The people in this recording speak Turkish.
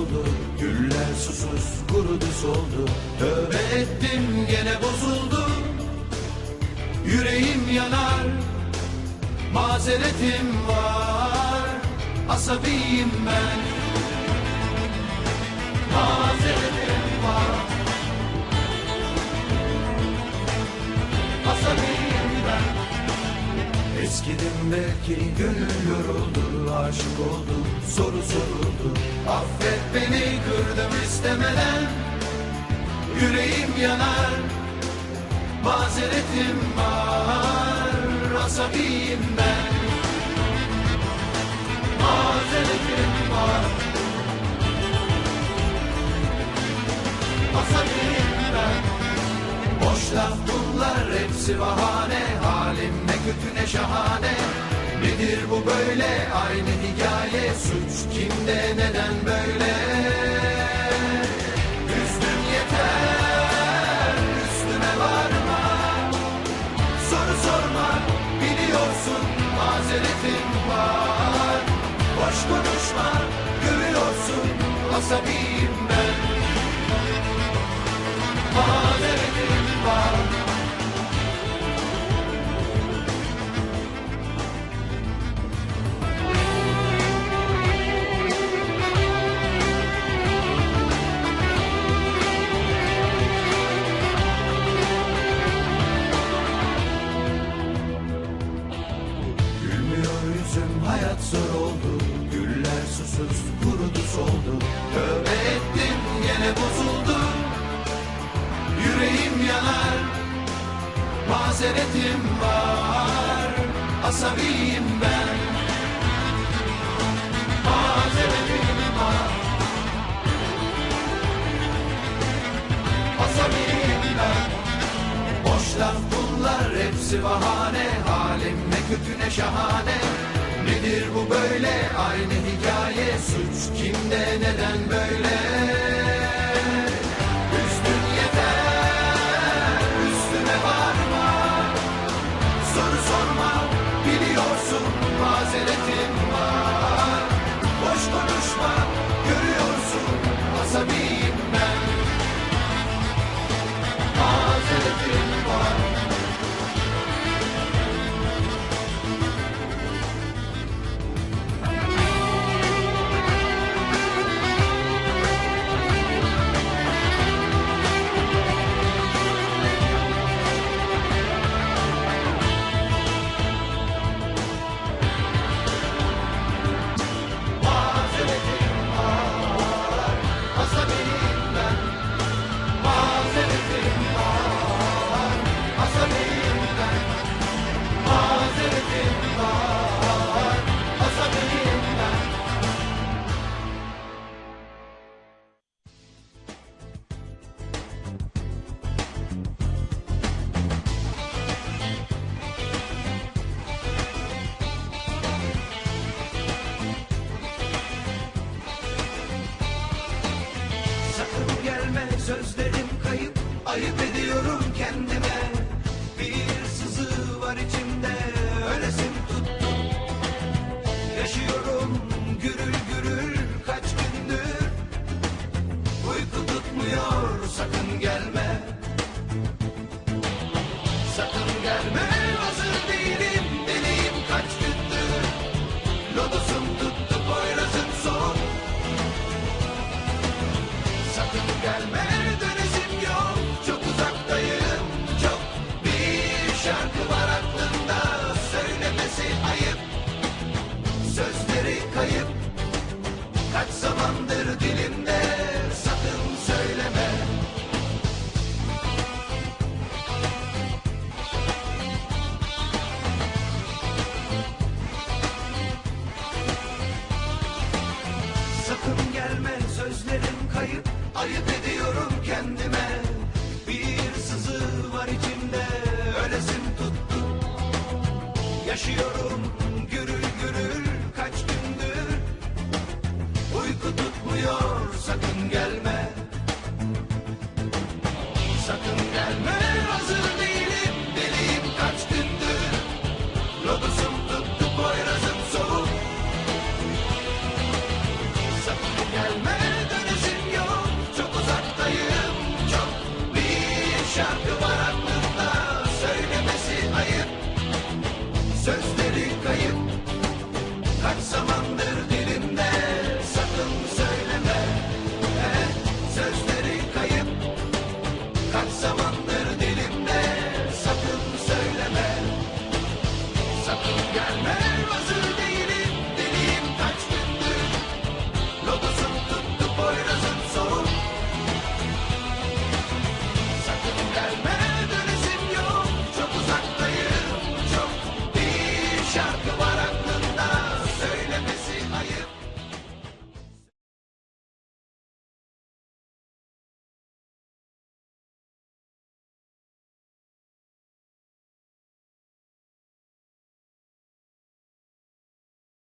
oldu. Güller susuz kurudu soldu. Tövbe ettim gene bozuldu. Yüreğim yanar Mazeretim var. Asabiyim ben. Eskidim belki gönül yoruldu Aşık oldum soru soruldu. Affet beni kırdım istemeden. Yüreğim yanar Mazeretim var Asabiyim ben. Mazeretim var. Asabiyim ben. Boş laf bunlar hepsi bahane Halim kötü ne şahane. Nedir bu böyle? Aynı hikaye. Suç kimde? Neden böyle? Üstüm yeter. Üstüme varma. Soru sorma. Biliyorsun mazeretim var. Boş konuşma. Görüyorsun asabiyim ben. Mazeretim Mazeretim var Asabiyim ben. Mazeretim var. Asabiyim ben. Boş laf bunlar hepsi bahane. Halim ne kötü ne şahane. Nedir bu böyle? Aynı hikaye. Suç kimde neden böyle Soru sorma tutmuyor yaşıyorum. Gürül gürül kaç gündür. Uyku tutmuyor sakın gelme. Since